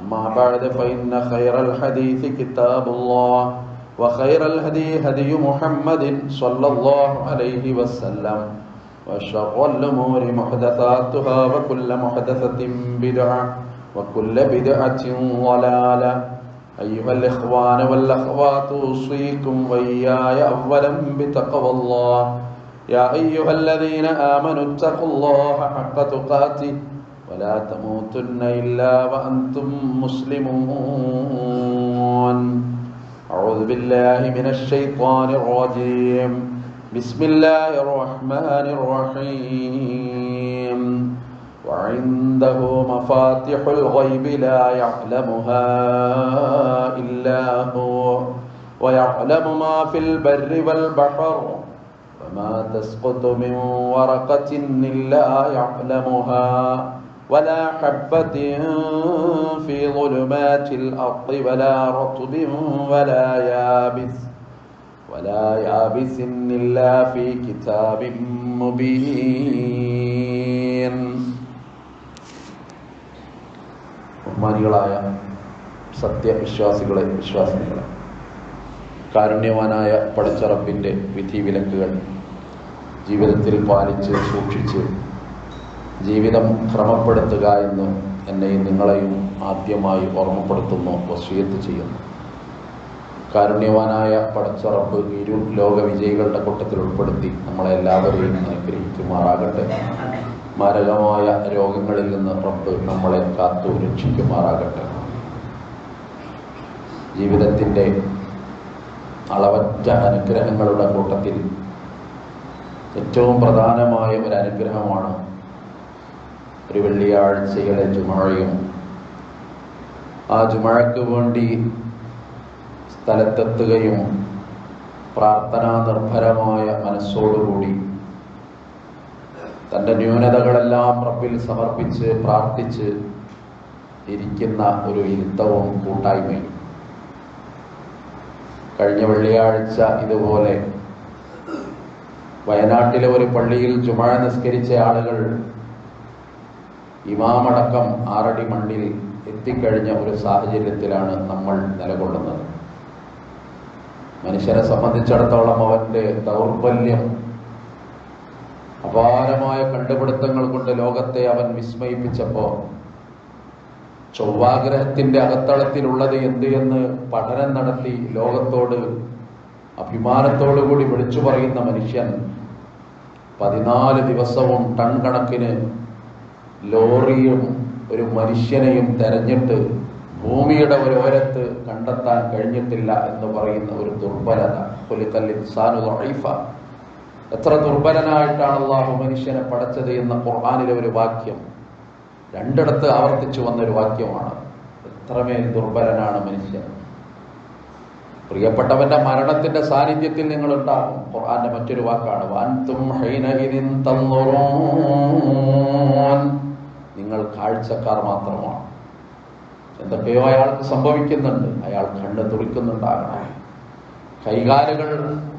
أما بعد فإن خير الحديث كتاب الله وخير الهدي هدي محمد صلى الله عليه وسلم وشر الأمور محدثاتها وكل محدثة بدعة وكل بدعة ضلالة. أيها الإخوان والأخوات أوصيكم وإياي أولا بتقوى الله. يا أيها الذين آمنوا اتقوا الله حق تقاته. ولا تموتن إلا وأنتم مسلمون. أعوذ بالله من الشيطان الرجيم. بسم الله الرحمن الرحيم. وعنده مفاتح الغيب لا يعلمها إلا هو ويعلم ما في البر والبحر وما تسقط من ورقة إلا يعلمها. ولا حبة في ظلمات الأرض ولا رطب ولا يابس ولا يابس إلا في كتاب مبين ബഹുമാനികളായ സത്യവിശ്വാസികളെ വിശ്വാസികളെ കാരുണ്യവാനായ പടച്ചറപ്പിൻ്റെ വിധിവിലക്കുകൾ ജീവിതത്തിൽ പാലിച്ച് സൂക്ഷിച്ച് ജീവിതം ക്രമപ്പെടുത്തുക എന്ന് എന്നെയും നിങ്ങളെയും ആദ്യമായി ഓർമ്മപ്പെടുത്തുന്നു വസീയത്ത് ചെയ്യുന്നു. കാരുണ്യവാനായ പടച്ചറപ്പ് ഇരു ലോക വിജയികളുടെ കൂട്ടത്തിൽ ഉൾപ്പെടുത്തി നമ്മളെ എല്ലാവരെയും അനുഗ്രഹിക്കുമാറാകട്ടെ. മാരകമായ രോഗങ്ങളിൽ നിന്ന് റബ്ബ് നമ്മളെ കാത്തു രക്ഷിക്കുമാറാകട്ടെ. ജീവിതത്തിന്റെ അളവറ്റ അനുഗ്രഹങ്ങളുടെ കൂട്ടത്തിൽ ഏറ്റവും പ്രധാനമായ ഒരു അനുഗ്രഹമാണ് ഒരു വെള്ളിയാഴ്ചയിലെ ജുമഴയും ആ ജുമഴയ്ക്ക് വേണ്ടി സ്ഥലത്തെത്തുകയും പ്രാർത്ഥനാ നിർഭരമായ മനസ്സോടുകൂടി തന്റെ ന്യൂനതകളെല്ലാം റബ്ബിൽ സമർപ്പിച്ച് പ്രാർത്ഥിച്ച് ഇരിക്കുന്ന ഒരു ഇരുത്തവും കൂട്ടായ്മയും. കഴിഞ്ഞ വെള്ളിയാഴ്ച ഇതുപോലെ വയനാട്ടിലെ ഒരു പള്ളിയിൽ ജുമഴ നിസ്കരിച്ച ആളുകൾ ഇമാമടക്കം ആറടി മണ്ണിൽ എത്തിക്കഴിഞ്ഞ ഒരു സാഹചര്യത്തിലാണ് നമ്മൾ നിലകൊള്ളുന്നത്. മനുഷ്യനെ സംബന്ധിച്ചിടത്തോളം അവന്റെ ദൗർബല്യം അപാരമായ കണ്ടുപിടുത്തങ്ങൾ കൊണ്ട് ലോകത്തെ അവൻ വിസ്മയിപ്പിച്ചപ്പോ ചൊവ്വാഗ്രഹത്തിന്റെ അകത്തളത്തിലുള്ളത് എന്ത് എന്ന് പഠനം നടത്തി ലോകത്തോട് അഭിമാനത്തോടു കൂടി വിളിച്ചു പറയുന്ന മനുഷ്യൻ പതിനാല് ദിവസവും ടൺ കണക്കിന് ലോറിയും ഒരു മനുഷ്യനെയും തെരഞ്ഞിട്ട് ഭൂമിയുടെ ഒരു ഓരത്ത് കണ്ടെത്താൻ കഴിഞ്ഞിട്ടില്ല എന്ന് പറയുന്ന ഒരു ദുർബലത. റൈഫ എത്ര ദുർബലനായിട്ടാണ് അള്ളാഹു മനുഷ്യനെ പടച്ചത് എന്ന ഖുർആാനിലെ ഒരു വാക്യം. രണ്ടിടത്ത് ആവർത്തിച്ചു വന്ന ഒരു വാക്യമാണ്. എത്രമേൽ ദുർബലനാണ് മനുഷ്യൻ. പ്രിയപ്പെട്ടവന്റെ മരണത്തിന്റെ സാന്നിധ്യത്തിൽ നിങ്ങൾ ഉണ്ടാകും ഖുർആന്റെ മറ്റൊരു വാക്കാണ് വാൻതും ഹൈനഹിദിൻ തന്നുറൂൻ നിങ്ങൾ കാഴ്ചക്കാർ മാത്രമാണ് എന്തൊക്കെയോ അയാൾക്ക് സംഭവിക്കുന്നുണ്ട് അയാൾ കണ്ണ് തുറിക്കുന്നുണ്ടാകണം കൈകാലുകൾ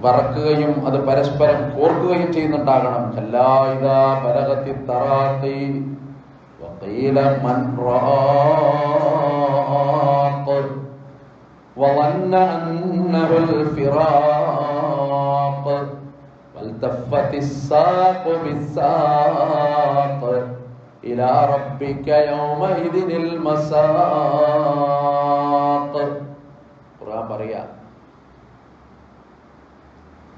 വറക്കുകയും അത് പരസ്പരം കോർക്കുകയും ചെയ്യുന്നുണ്ടാകണം കല്ലായിതാ പരകത്തി തറാത്തി وقيل من راق وظن أنه الفراق والتفت الساق بالساق إلى ربك يومئذ المساق ഖുർആൻ പറയാ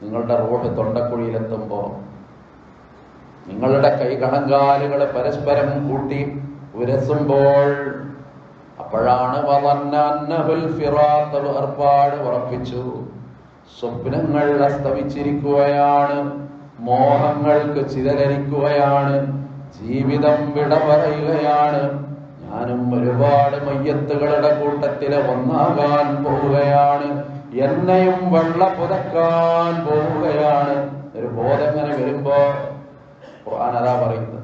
നിങ്ങളുടെ റോഡ് തൊണ്ടക്കുഴിയിലെത്തുമ്പോൾ നിങ്ങളുടെ കൈകണങ്കാലുകൾ പരസ്പരം കൂട്ടി ഉരസുമ്പോൾ അപ്പോഴാണ് ഏർപ്പാട് ഉറപ്പിച്ചു സ്വപ്നങ്ങൾ അസ്തമിച്ചിരിക്കുകയാണ് മോഹങ്ങൾക്ക് ചിതലരിക്കുകയാണ് ജീവിതം വിട പറയുകയാണ് ഞാനും ഒരുപാട് മയ്യത്തുകളുടെ കൂട്ടത്തിലെ ഒന്നാകാൻ പോവുകയാണ്. എന്നെയും വെള്ള പുതക്കാൻ പോവുകയാണ്. ഒരു ബോധം ഇങ്ങനെ വരുമ്പോ ഖുർആൻ പറയുന്നത്.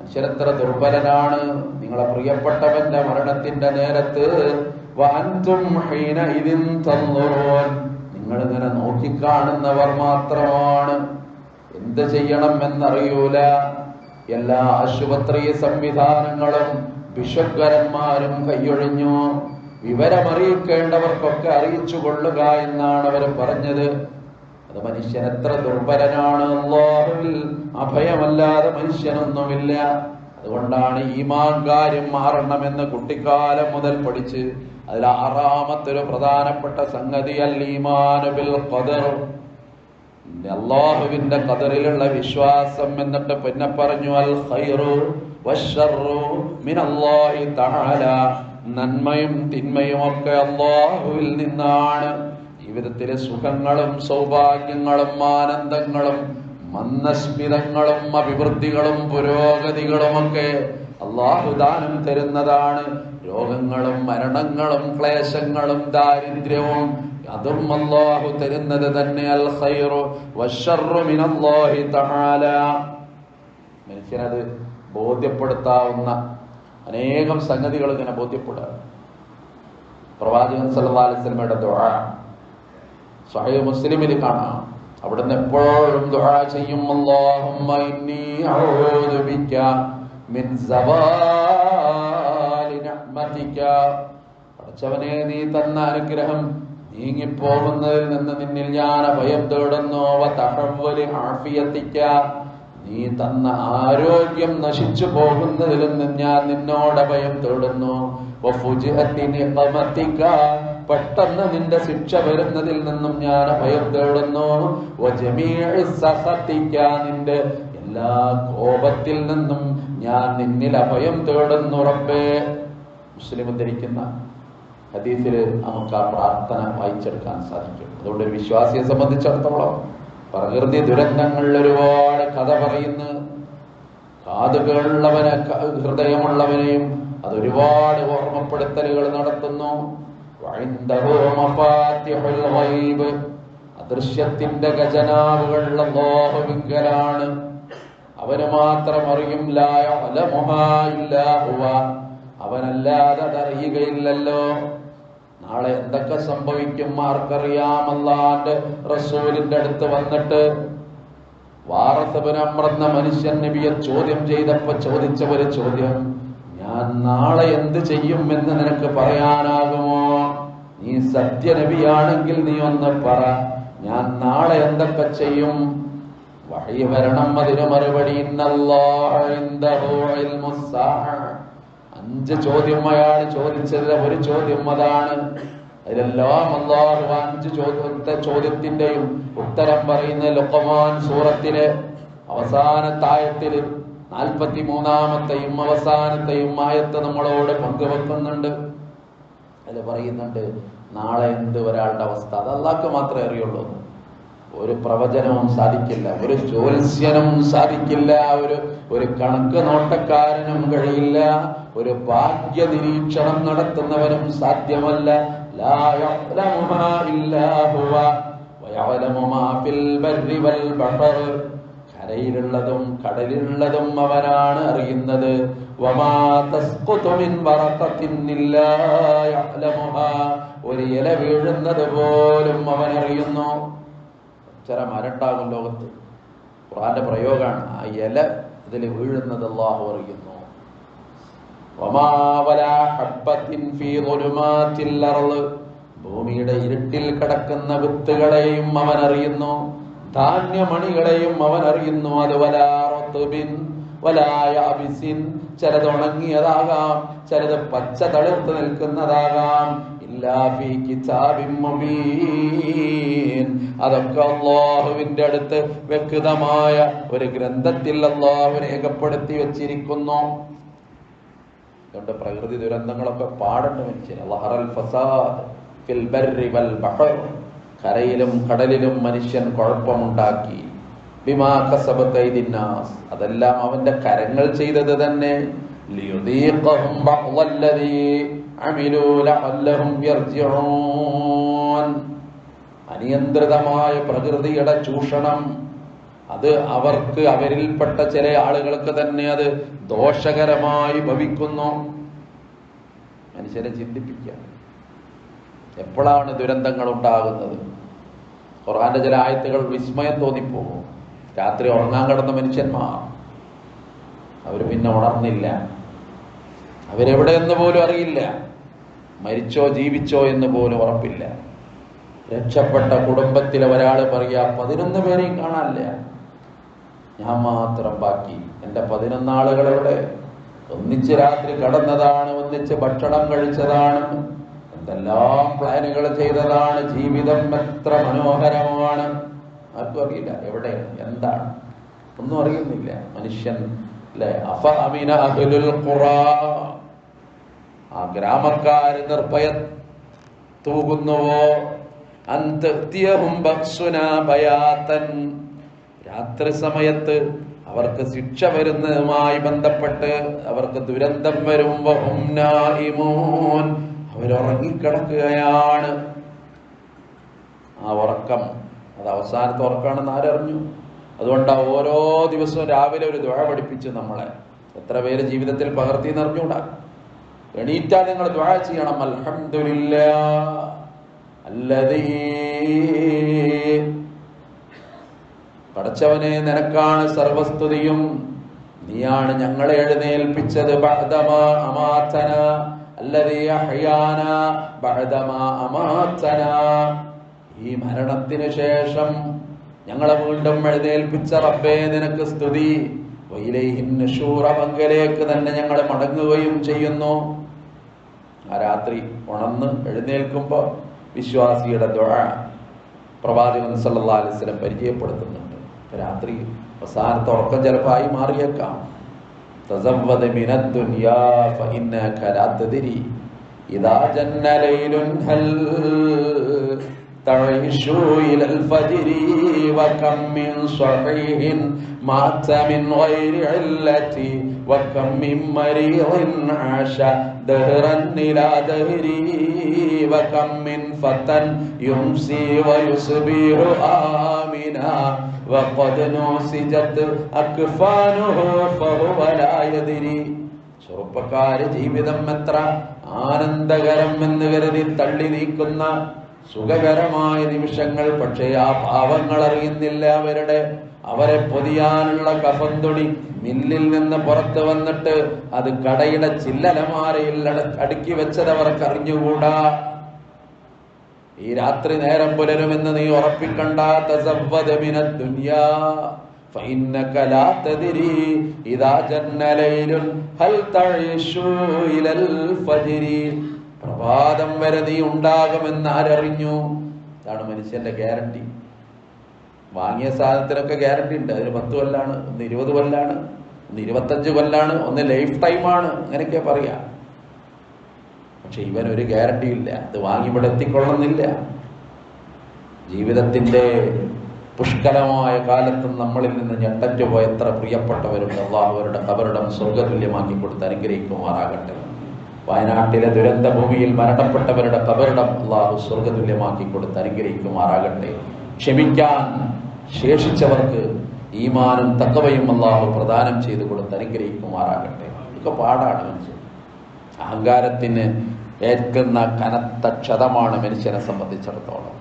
മനുഷ്യരെത്ര ദുർബലനാണ്. നിങ്ങളെ പ്രിയപ്പെട്ടവന്റെ മരണത്തിന്റെ നേരത്ത്. നിങ്ങളിങ്ങനെ നോക്കിക്കാണുന്നവർ മാത്രമാണ്. എന്ത് ചെയ്യണം എന്നറിയൂല. എല്ലാ ആശുപത്രി സംവിധാനങ്ങളും വിശ്വകരന്മാരും കൈയൊഴിഞ്ഞു. വിവരമറിയിക്കേണ്ടവർക്കൊക്കെ അറിയിച്ചു കൊള്ളുക എന്നാണ് അവർ പറഞ്ഞത്. അത് മനുഷ്യൻ എത്ര ദുർബലനാണ്. അഭയമല്ലാതെ മനുഷ്യനൊന്നുമില്ല. അതുകൊണ്ടാണ് ഈമാൻ കാര്യം മാറണമെന്ന് കുട്ടിക്കാലം മുതൽ പഠിച്ച് അതിൽ ആറാമത്തെ ഒരു പ്രധാനപ്പെട്ട സംഗതി അൽ ഈമാൻ ബിൽ ഖദർ. അള്ളാഹുവിന്റെ കതറിലുള്ള വിശ്വാസം എന്നിട്ട് പിന്നെ പറഞ്ഞു അൽ ഖൈറു നന്മയും തിന്മയും ഒക്കെ അള്ളാഹുവിൽ നിന്നാണ്. ജീവിതത്തിലെ സുഖങ്ങളും സൗഭാഗ്യങ്ങളും ആനന്ദങ്ങളും മന്ദസ്മിതങ്ങളും അഭിവൃദ്ധികളും പുരോഗതികളും ഒക്കെ അള്ളാഹു ദാനം തരുന്നതാണ്. രോഗങ്ങളും മരണങ്ങളും ക്ലേശങ്ങളും ദാരിദ്ര്യവും അതും അള്ളാഹു തരുന്നത് തന്നെ അൽ ഖൈറു മനുഷ്യനത് ബോധ്യപ്പെടുത്താവുന്ന അനേകം സംഗതികൾ ഇങ്ങനെ ബോധ്യപ്പെടുക പ്രവാചകൻ അലൈഹി വസല്ലമയുടെ ദുആ സ്വഹീഹ് മുസ്ലിമിൽ കാണാം. അവിടുന്ന് എപ്പോഴും ദുആ ചെയ്യും അല്ലാഹുമ്മ ഇന്നി മിൻ നീ തന്ന അനുഗ്രഹം നീങ്ങിപ്പോകുന്നതിൽ നിന്ന് നിന്നിൽ ഞാൻ അഭയം തേടുന്നു. വ തഹവ്വലി ആഫിയത്തിക്ക. നീ തന്ന ആരോഗ്യം നശിച്ചു പോകുന്നതിൽ നിന്ന് ഞാൻ നിന്നോട് അഭയം തേടുന്നു. പെട്ടെന്ന് നിന്റെ ശിക്ഷ വരുന്നതിൽ നിന്നും ഞാൻ അഭയം തേടുന്നു. നിന്റെ എല്ലാ കോപത്തിൽ നിന്നും ഞാൻ നിന്നിൽ അഭയം തേടുന്നു റബ്ബേ. മുസ്ലിം ഉദ്ധരിക്കുന്ന ഹദീസിൽ നമുക്ക് ആ പ്രാർത്ഥന വായിച്ചെടുക്കാൻ സാധിക്കും. അതുകൊണ്ട് ഒരു വിശ്വാസിയെ സംബന്ധിച്ചിടത്തോളം പ്രകൃതി ദുരന്തങ്ങളിൽ ഒരുപാട് കഥ പറയുന്ന. കാതുകളുള്ളവനെ ഹൃദയമുള്ളവനെയും അത് ഒരുപാട് ഓർമ്മപ്പെടുത്തലുകൾ നടത്തുന്നു. അദൃശ്യത്തിന്റെ ഖജനാവുകൾ ലോഹവിങ്കലാണ് അവന് മാത്രം അറിയും അവനല്ലാതെ അതറിയുകയില്ലല്ലോ നാളെ എന്തൊക്കെ സംഭവിക്കും ആർക്കറിയാമല്ലാണ്ട് റസൂലിന്റെ അടുത്ത് വന്നിട്ട് വാറത്തപനമ്രെന്ന മനുഷ്യൻ നബിയെ ചോദ്യം ചെയ്തപ്പോ ചോദിച്ച ഒരു ചോദ്യം ഞാൻ നാളെ എന്ത് ചെയ്യും എന്ന് നിനക്ക് പറയാനാകുമോ നീ സത്യ നബിയാണെങ്കിൽ നീ ഒന്ന് പറ ഞാൻ നാളെ എന്തൊക്കെ ചെയ്യും വഴി വരണം അതിന് മറുപടി ഇന്നല്ലോ. അഞ്ച് ചോദ്യം അയാൾ ചോദിച്ചത്. ഒരു ചോദ്യം അതാണ്. അതിലെല്ലാം അള്ളാഹു അഞ്ച് ചോദ്യത്തെ ചോദ്യത്തിന്റെയും ഉത്തരം പറയുന്ന ലൊക്കമാൻ സൂറത്തിലെ അവസാനത്തായത്തിൽ നാൽപ്പത്തി മൂന്നാമത്തെയും അവസാനത്തെയും ആയത്ത് നമ്മളോട് പങ്കുവെക്കുന്നുണ്ട്. അതിൽ പറയുന്നുണ്ട് നാളെ എന്ത് ഒരാളുടെ അവസ്ഥ? അത് അള്ളാഹ്ക്ക് മാത്രമേ അറിയുള്ളൂ. ഒരു പ്രവചനവും സാധിക്കില്ല ഒരു ജ്യോത്സ്യനും സാധിക്കില്ല ഒരു ഒരു കണക്ക് നോട്ടക്കാരനും കഴിയില്ല ഒരു ഭാഗ്യ നിരീക്ഷണം നടത്തുന്നവനും സാധ്യമല്ല. കരയിലുള്ളതും കടലിലുള്ളതും അവനാണ് അറിയുന്നത്. ഒരു ഇല വീഴുന്നത് പോലും അവൻ അറിയുന്നു ചില മരണ്ടാകും ലോകത്ത്. ഖുറാന്റെ പ്രയോഗമാണ് ആ ഇല ഇതിൽ വീഴുന്നത് അള്ളാഹു അറിയുന്നു. ഭൂമിയുടെ ഇരുട്ടിൽ കിടക്കുന്ന വിത്തുകളെയും അവൻ അറിയുന്നു. ധാന്യമണികളെയും അവൻ അറിയുന്നു. അത് വലാ വലായ വലാ യാബിസിൻ. ചിലത് ഉണങ്ങിയതാകാം ചിലത് പച്ച തളിർത്ത് നിൽക്കുന്നതാകാം. അതൊക്കെ അള്ളാഹുവിന്റെ അടുത്ത് വ്യക്തമായ ഒരു ഗ്രന്ഥത്തിൽ അള്ളാഹു രേഖപ്പെടുത്തി വെച്ചിരിക്കുന്നു. അതുകൊണ്ട് പ്രകൃതി ദുരന്തങ്ങളൊക്കെ പാടേണ്ട മനുഷ്യൻ. കരയിലും കടലിലും മനുഷ്യൻ കുഴപ്പമുണ്ടാക്കി. ബിമാ കസബത്ത് അതെല്ലാം അവന്റെ കരങ്ങൾ ചെയ്തത് തന്നെ. അമിലൂ ലഅല്ലഹും അനിയന്ത്രിതമായ പ്രകൃതിയുടെ ചൂഷണം. അത് അവർക്ക് അവരിൽപ്പെട്ട ചില ആളുകൾക്ക് തന്നെ അത് ദോഷകരമായി ഭവിക്കുന്നു. മനുഷ്യരെ ചിന്തിപ്പിക്കുക. എപ്പോഴാണ് ദുരന്തങ്ങൾ ഉണ്ടാകുന്നത്? ഖുർആന്റെ ചില ആയത്തുകൾ വിസ്മയം തോന്നിപ്പോകും. രാത്രി ഉറങ്ങാൻ കിടന്ന മനുഷ്യന്മാർ. അവർ പിന്നെ ഉണർന്നില്ല. അവരെവിടെയെന്ന് പോലും അറിയില്ല. മരിച്ചോ ജീവിച്ചോ എന്ന് പോലും ഉറപ്പില്ല. രക്ഷപ്പെട്ട കുടുംബത്തിലെ ഒരാൾ പറയാ പതിനൊന്ന് പേരെയും കാണാനില്ല. ഞാൻ മാത്രം ബാക്കി. എന്റെ പതിനൊന്നാളുകൾ ഒന്നിച്ച് രാത്രി കടന്നതാണ് ഒന്നിച്ച് ഭക്ഷണം കഴിച്ചതാണ് എന്തെല്ലാം പ്ലാനുകൾ ചെയ്തതാണ് ജീവിതം എത്ര മനോഹരമാണ്. ആർക്കും അറിയില്ല എവിടെ എന്താണ്. ഒന്നും അറിയുന്നില്ല. മനുഷ്യൻ അല്ലെ അഫ അമിന അഹ്ലുൽ ഖുറാ ആ ഗ്രാമക്കാര് നിർഭയ തൂകുന്നുവോ? അന്തഹും ബയാത്തൻ രാത്രി സമയത്ത് അവർക്ക് ശിക്ഷ വരുന്നതുമായി ബന്ധപ്പെട്ട് അവർക്ക് ദുരന്തം വരുമ്പോ അവരുറങ്ങിക്കിടക്കുകയാണ്. ആ ഉറക്കം അത് അവസാനത്തെ ഉറക്കമാണെന്ന് ആരറിഞ്ഞു? അതുകൊണ്ട് ഓരോ ദിവസവും രാവിലെ ഒരു ദ്വഴ പഠിപ്പിച്ചു നമ്മളെ എത്ര പേര് ജീവിതത്തിൽ പകർത്തി നിറഞ്ഞൂടാ എണീറ്റാ നിങ്ങൾ ദ്വാ ചെയ്യണം. അലഹമില്ല അല്ലതീ പടച്ചവനെ നിനക്കാണ് സർവസ്തുതിയും. നീയാണ് ഞങ്ങളെ എഴുന്നേൽപ്പിച്ചത്. ബഅദമാ അമാതന ഈ മരണത്തിന് ശേഷം ഞങ്ങളെ വീണ്ടും എഴുന്നേൽപ്പിച്ച റബ്ബേ നിനക്ക് സ്തുതി. വൈലേഹിൻ നുശൂറ പങ്കലേക്ക് തന്നെ ഞങ്ങൾ മടങ്ങുകയും ചെയ്യുന്നു. ആ രാത്രി ഉണർന്ന് എഴുന്നേൽക്കുമ്പോൾ വിശ്വാസിയുടെ ദുആ പ്രവാചകൻ സല്ലല്ലാഹു അലൈഹി വസല്ലം പരിചയപ്പെടുത്തുന്നുണ്ട്. രാത്രി അവസാനത്തെ ഉറക്കം ചിലപ്പോൾ ആയി മാറിയേക്കാം ജന്ന ലൈലുൻ ഹൽ تعيش إلى الفجر وكم من صحيح مات من غير علة وكم من مريض عاش دهرا إلى دهري وكم من فتى يمسي ويصبح آمنا وقد نوسجت أكفانه فهو لا يدري ചെറുപ്പക്കാര് ജീവിതം എത്ര ആനന്ദകരം എന്ന് കരുതി തള്ളി നീക്കുന്ന സുഖകരമായ നിമിഷങ്ങൾ പക്ഷേ ആ പാവങ്ങൾ അറിയുന്നില്ല അവരുടെ അവരെ പൊതിയാനുള്ള കഫന്തൊടി മില്ലിൽ നിന്ന് പുറത്തു വന്നിട്ട് അത് കടയുടെ ചില്ലലമാരയിൽ അട- അടുക്കി വെച്ചത് അവർക്ക് അറിഞ്ഞുകൂടാ ഈ രാത്രി നേരം പുലരുമെന്ന് നീ ഉറപ്പിക്കണ്ട തസവ്വദ മിനദ് ദുനിയാ فإنك لا تدري إذا جن ليل هل تعيش إلى الفجر പ്രഭാതം വരെ നീ ഉണ്ടാകുമെന്ന് ആരറിഞ്ഞു? അതാണ് മനുഷ്യന്റെ ഗ്യാരണ്ടി. വാങ്ങിയ സാധനത്തിനൊക്കെ ഗ്യാരണ്ടി ഉണ്ട്. അതിന് പത്ത് കൊല്ലാണ് ഒന്ന് ഇരുപത് കൊല്ലാണ് ഒന്ന് ഇരുപത്തഞ്ച് കൊല്ലാണ് ഒന്ന് ലൈഫ് ടൈമാണ്. അങ്ങനെയൊക്കെ പറയാ. പക്ഷെ ഇവൻ ഒരു ഗ്യാരണ്ടി ഇല്ല. അത് വാങ്ങി ഇവിടെ എത്തിക്കൊള്ളുന്നില്ല ജീവിതത്തിന്റെ പുഷ്കലമായ കാലത്ത് നമ്മളിൽ നിന്ന് ഞെട്ടറ്റ് പോയ എത്ര പ്രിയപ്പെട്ടവരുണ്ട് അള്ളാഹുവരുടെ കബറിടം സ്വർഗതുല്യമാക്കി കൊടുത്ത് അനുഗ്രഹിക്കുമാറാകട്ടെ. വയനാട്ടിലെ ദുരന്ത ഭൂമിയിൽ മരണപ്പെട്ടവരുടെ കബറിടം അള്ളാഹു സ്വർഗതുല്യമാക്കി കൊടുത്ത് അനുഗ്രഹിക്കുമാറാകട്ടെ. ക്ഷമിക്കാൻ ശേഷിച്ചവർക്ക് ഈമാനും തക്കവയും അള്ളാഹു പ്രദാനം ചെയ്തു കൊടുത്ത് അനുഗ്രഹിക്കുമാറാകട്ടെ. ഇതൊക്കെ പാടാണ് മനുഷ്യൻ. അഹങ്കാരത്തിന് ഏൽക്കുന്ന കനത്ത ക്ഷതമാണ് മനുഷ്യനെ സംബന്ധിച്ചിടത്തോളം.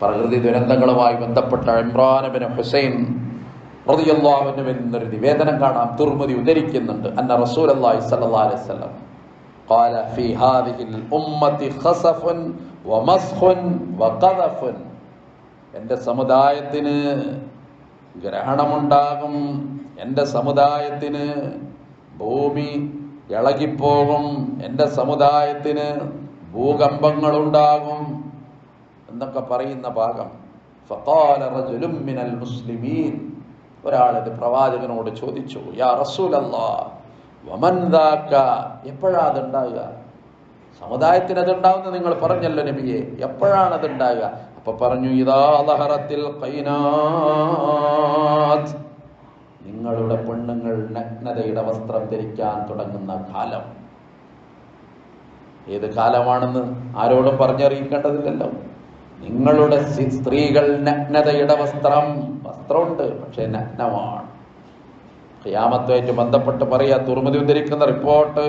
പ്രകൃതി ദുരന്തങ്ങളുമായി ബന്ധപ്പെട്ട ഇമ്രാനബിന് ഹുസൈൻ റളിയല്ലാഹുവിന് എന്നൊരു നിവേദനം കാണാം. തുർമുതി ഉദ്ധരിക്കുന്നുണ്ട്. അന്ന റസൂൽ അള്ളാഹി സല്ലാ അലൈഹി വസല്ലം قال في هذه الأمة خسف ومسخ وقذف എൻ്റെ സമുദായത്തിന് ഗ്രഹണമുണ്ടാകും എൻ്റെ സമുദായത്തിന് ഭൂമി ഇളകിപ്പോകും എൻ്റെ സമുദായത്തിന് ഭൂകമ്പങ്ങളുണ്ടാകും എന്നൊക്കെ പറയുന്ന ഭാഗം ഫഖാല റജുലും മിനൽ മുസ്ലിമീൻ ഒരാൾ ഇത് പ്രവാചകനോട് ചോദിച്ചു യാ റസൂലല്ലാ വമൻ ദാക എപ്പോഴാ അതുണ്ടാകുക സമുദായത്തിന് അതുണ്ടാവുന്ന നിങ്ങൾ പറഞ്ഞല്ലോ നബിയെ. എപ്പോഴാണ് അത് ഉണ്ടാകുക അപ്പൊ പറഞ്ഞു ഇതാ ലഹറത്തിൽ ഖൈനാത്ത് നിങ്ങളുടെ പെണ്ണുങ്ങൾ നഗ്നതയുടെ വസ്ത്രം ധരിക്കാൻ തുടങ്ങുന്ന കാലം. ഏത് കാലമാണെന്ന് ആരോടും പറഞ്ഞറിയിക്കേണ്ടതില്ലല്ലോ. നിങ്ങളുടെ സ്ത്രീകൾ നഗ്നതയുടെ വസ്ത്രം. വസ്ത്രമുണ്ട് പക്ഷെ നഗ്നമാണ്. ഖിയാമത്തുമായിട്ട് ബന്ധപ്പെട്ട് പറയാ. തുറമതി ഉദ്ധരിക്കുന്ന റിപ്പോർട്ട്.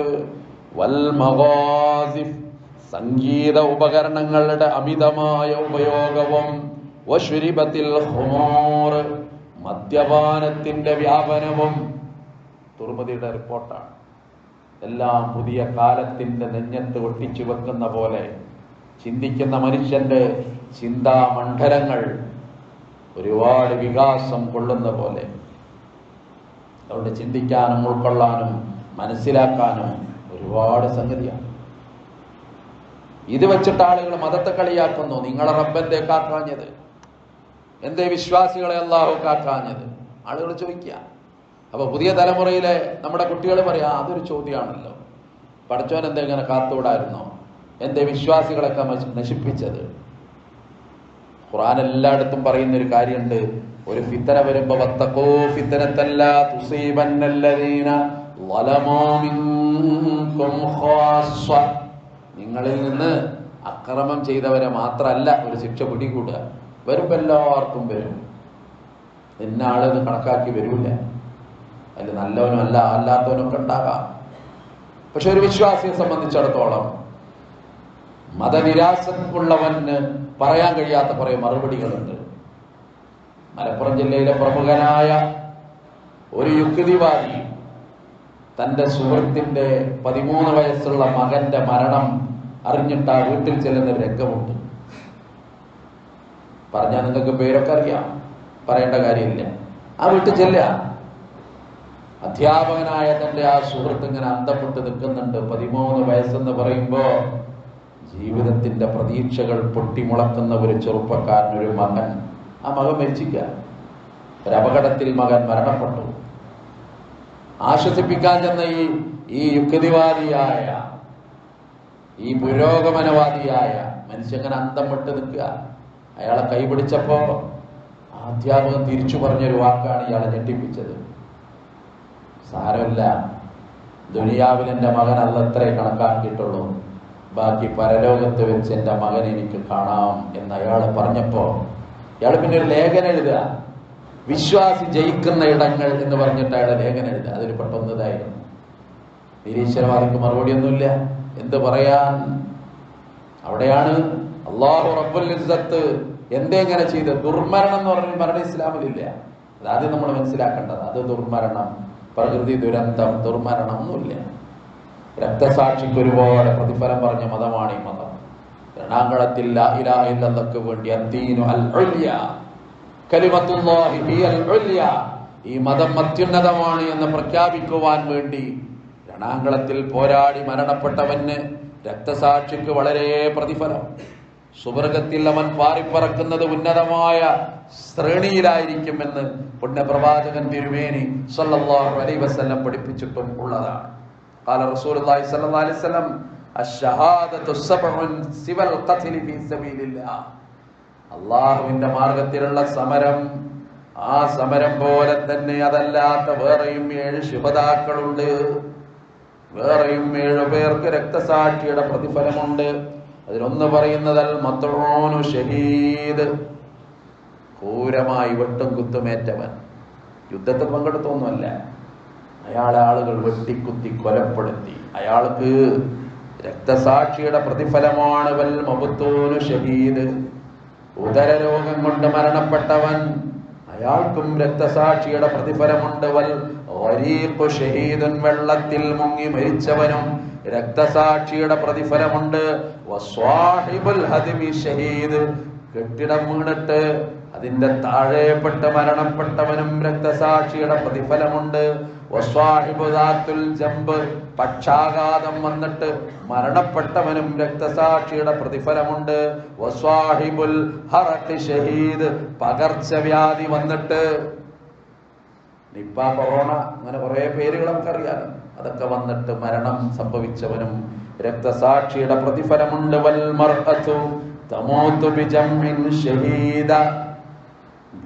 വൽ മഗാസിഫ് സംഗീത ഉപകരണങ്ങളുടെ അമിതമായ ഉപയോഗവും മദ്യപാനത്തിന്റെ വ്യാപനവും തുറമതിയുടെ റിപ്പോർട്ടാണ്. എല്ലാം പുതിയ കാലത്തിന്റെ നെഞ്ഞത്ത് ഒട്ടിച്ചു വെക്കുന്ന പോലെ ചിന്തിക്കുന്ന മനുഷ്യന്റെ ചിന്താമണ്ഡലങ്ങൾ ഒരുപാട് വികാസം കൊള്ളുന്ന പോലെ അതുകൊണ്ട് ചിന്തിക്കാനും ഉൾക്കൊള്ളാനും മനസ്സിലാക്കാനും ഒരുപാട് സംഗതിയാണ്. ഇത് വെച്ചിട്ട് ആളുകൾ മതത്തെ കളിയാക്കുന്നു. നിങ്ങളെ റബ്ബന്റെ കാക്കാഞ്ഞത് എന്തേ വിശ്വാസികളെ അല്ലാഹു കാക്കാഞ്ഞത് ആളുകൾ ചോദിക്കുക. അപ്പൊ പുതിയ തലമുറയിലെ നമ്മുടെ കുട്ടികൾ പറയാ അതൊരു ചോദ്യമാണല്ലോ. പഠിച്ചവൻ എന്താ ഇങ്ങനെ കാത്തുവിടായിരുന്നോ എന്തേ വിശ്വാസികളൊക്കെ നശി- നശിപ്പിച്ചത്? ഖുറാൻ എല്ലായിടത്തും പറയുന്ന ഒരു കാര്യമുണ്ട്. ഒരു ഫിത്തന വരുമ്പോ വത്തക്കോ ഫിത്തനത്തല്ല തുസീബന്നല്ലദീന. നിങ്ങളിൽ നിന്ന് അക്രമം ചെയ്തവരെ മാത്രമല്ല ഒരു ശിക്ഷ പിടികൂടുക. വരുമ്പോ എല്ലാവർക്കും വരും. എന്ന ആളെന്ന് കണക്കാക്കി വരൂല. അതിൽ നല്ലവനും അല്ല അല്ലാത്തവനും ഒക്കെ ഉണ്ടാകാം. പക്ഷെ ഒരു വിശ്വാസിയെ സംബന്ധിച്ചിടത്തോളം മതനിരാശമുള്ളവന് പറയാൻ കഴിയാത്ത കുറെ മറുപടികളുണ്ട്. മലപ്പുറം ജില്ലയിലെ പ്രമുഖനായ ഒരു യുക്തിവാദി തന്റെ സുഹൃത്തിന്റെ പതിമൂന്ന് വയസ്സുള്ള മകന്റെ മരണം അറിഞ്ഞിട്ട് ആ വീട്ടിൽ ചെല്ലുന്ന രംഗമുണ്ട്. പറഞ്ഞാൽ നിങ്ങൾക്ക് പേരൊക്കെ അറിയാം. പറയേണ്ട കാര്യമില്ല. ആ വീട്ടിൽ ചെല്ലുക. അധ്യാപകനായ തന്റെ ആ സുഹൃത്ത് ഇങ്ങനെ അന്തപ്പെട്ട് നിൽക്കുന്നുണ്ട്. പതിമൂന്ന് വയസ്സെന്ന് പറയുമ്പോ ജീവിതത്തിന്റെ പ്രതീക്ഷകൾ പൊട്ടിമുളക്കുന്ന ഒരു ചെറുപ്പക്കാരൻ ഒരു മകൻ ആ മകൻ മരിച്ചില്ല ഒരപകടത്തിൽ മകൻ മരണപ്പെട്ടു. ആശ്വസിപ്പിക്കാൻ ചെന്ന ഈ ഈ യുക്തിവാദിയായ ഈ പുരോഗമനവാദിയായ മനുഷ്യങ്ങനെ അന്തം വിട്ട് നിൽക്കുക. അയാളെ കൈപിടിച്ചപ്പോ അധ്യാപകൻ തിരിച്ചു പറഞ്ഞൊരു വാക്കാണ് ഇയാളെ ഞെട്ടിപ്പിച്ചത്. സാരമില്ല. ദുനിയാവിൽ എന്റെ മകൻ അല്ലത്രേ കണക്കാക്കിയിട്ടുള്ളൂ ബാക്കി പരലോകത്ത് വെച്ച് എന്റെ മകൻ എനിക്ക് കാണാം എന്ന് അയാൾ പറഞ്ഞപ്പോ ഇയാൾ പിന്നെ ഒരു ലേഖനം എഴുതുക. വിശ്വാസി ജയിക്കുന്ന ഇടങ്ങൾ എന്ന് പറഞ്ഞിട്ട് അയാളെ ലേഖനം എഴുതുക. അതിൽ പെട്ടെന്നതായിരുന്നു. നിരീശ്വരവാദിക്ക് മറുപടിയൊന്നുമില്ല. എന്ത് പറയാൻ? അവിടെയാണ് അള്ളാഹു റബ്ബുൽ ഇസ്സത്ത് എന്തെങ്ങനെ ചെയ്ത് ദുർമരണം എന്ന് പറഞ്ഞ മരണം ഇസ്ലാമിലില്ല അതാദ്യം നമ്മൾ മനസ്സിലാക്കേണ്ടത് അത് ദുർമരണം. പ്രകൃതി ദുരന്തം ദുർമരണം ഒന്നുമില്ല. രക്തസാക്ഷിക്ക് ഒരുപാട് പ്രതിഫലം പറഞ്ഞ മതമാണ് ഈ മതം. എറണാകുളത്തിൽ വേണ്ടി ഈ മതം അത്യുന്നതമാണ് എന്ന് പ്രഖ്യാപിക്കുവാൻ വേണ്ടി രണാങ്കളത്തിൽ പോരാടി മരണപ്പെട്ടവന് രക്തസാക്ഷിക്ക് വളരെ പ്രതിഫലം. സുവർഗത്തിൽ അവൻ പാറിപ്പറക്കുന്നത് ഉന്നതമായ ശ്രേണിയിലായിരിക്കുമെന്ന് പുണ്യപ്രവാചകൻ തിരുമേനി സല്ലാഹു അലൈവസം പഠിപ്പിച്ചിട്ടും ഉള്ളതാണ്. കാല റസൂൽ അലൈഹി സ്വലം അള്ളാഹുവിന്റെ മാർഗത്തിലുള്ള സമരം ആ സമരം പോലെ തന്നെ അതല്ലാത്ത വേറെയും ഏഴ് ശുഭതാക്കളുണ്ട് വേറെയും ഏഴു പേർക്ക് രക്തസാക്ഷിയുടെ പ്രതിഫലമുണ്ട്. അതിനൊന്ന് പറയുന്നതൽ മത്തോനു ഷഹീദ്. ക്രൂരമായി വെട്ടും കുത്തുമേറ്റവൻ. യുദ്ധത്തിൽ പങ്കെടുത്തൊന്നുമല്ല അയാളെ ആളുകൾ വെട്ടിക്കുത്തി കൊലപ്പെടുത്തി. അയാൾക്ക് രക്തസാക്ഷിയുടെ പ്രതിഫലമാണ് വൽ മബുത്തോനു ഷഹീദ്. ഉദരരോഗം കൊണ്ട് മരണപ്പെട്ടവൻ അയാൾക്കും രക്തസാക്ഷിയുടെ പ്രതിഫലമുണ്ട്. വൽ ഷഹീദുൻ വെള്ളത്തിൽ മുങ്ങി മരിച്ചവനും രക്തസാക്ഷിയുടെ പ്രതിഫലമുണ്ട്. ഷഹീദ്. കെട്ടിടം വീണിട്ട് അതിന്റെ താഴെപ്പെട്ട് മരണപ്പെട്ടവനും രക്തസാക്ഷിയുടെ പ്രതിഫലമുണ്ട്. ജംബ് പക്ഷാഘാതം വന്നിട്ട് മരണപ്പെട്ടവനും രക്തസാക്ഷിയുടെ പ്രതിഫലമുണ്ട്. വസ്വാഹിബുൽ ഷഹീദ് പകർച്ചവ്യാധി വന്നിട്ട് നിപ്പ കൊറോണ അങ്ങനെ കുറെ പേരുകൾ നമുക്കറിയാം അതൊക്കെ വന്നിട്ട് മരണം സംഭവിച്ചവനും രക്തസാക്ഷിയുടെ പ്രതിഫലമുണ്ട്. വൽ മർഅതു തമൂതു ബിജംഇൻ ഷഹീദ.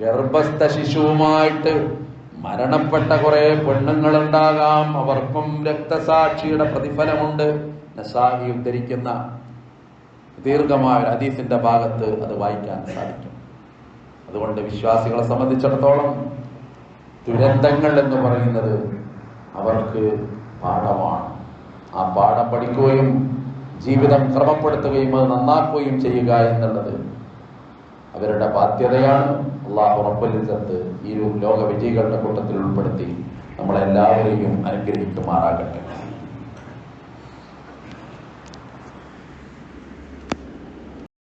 ഗർഭസ്ഥ ശിശുവുമായിട്ട് മരണപ്പെട്ട കുറെ പെണ്ണുങ്ങൾ ഉണ്ടാകാം അവർക്കും രക്തസാക്ഷിയുടെ പ്രതിഫലമുണ്ട്. നസാഹി ഉദ്ധരിക്കുന്ന ദീർഘമായ ഒരു ഹദീസിന്റെ ഭാഗത്ത് അത് വായിക്കാൻ സാധിക്കും. അതുകൊണ്ട് വിശ്വാസികളെ സംബന്ധിച്ചിടത്തോളം ദുരന്തങ്ങൾ എന്ന് പറയുന്നത് അവർക്ക് പാഠമാണ്. ആ പാഠം പഠിക്കുകയും ജീവിതം ക്രമപ്പെടുത്തുകയും അത് നന്നാക്കുകയും ചെയ്യുക എന്നുള്ളത് അവരുടെ ബാധ്യതയാണ്. അള്ളാഹു റബ്ബലിസത്ത് ഈ ലോക വിജയികളുടെ കൂട്ടത്തിൽ ഉൾപ്പെടുത്തി നമ്മളെല്ലാവരെയും അനുഗ്രഹിക്കുമാറാകട്ടെ.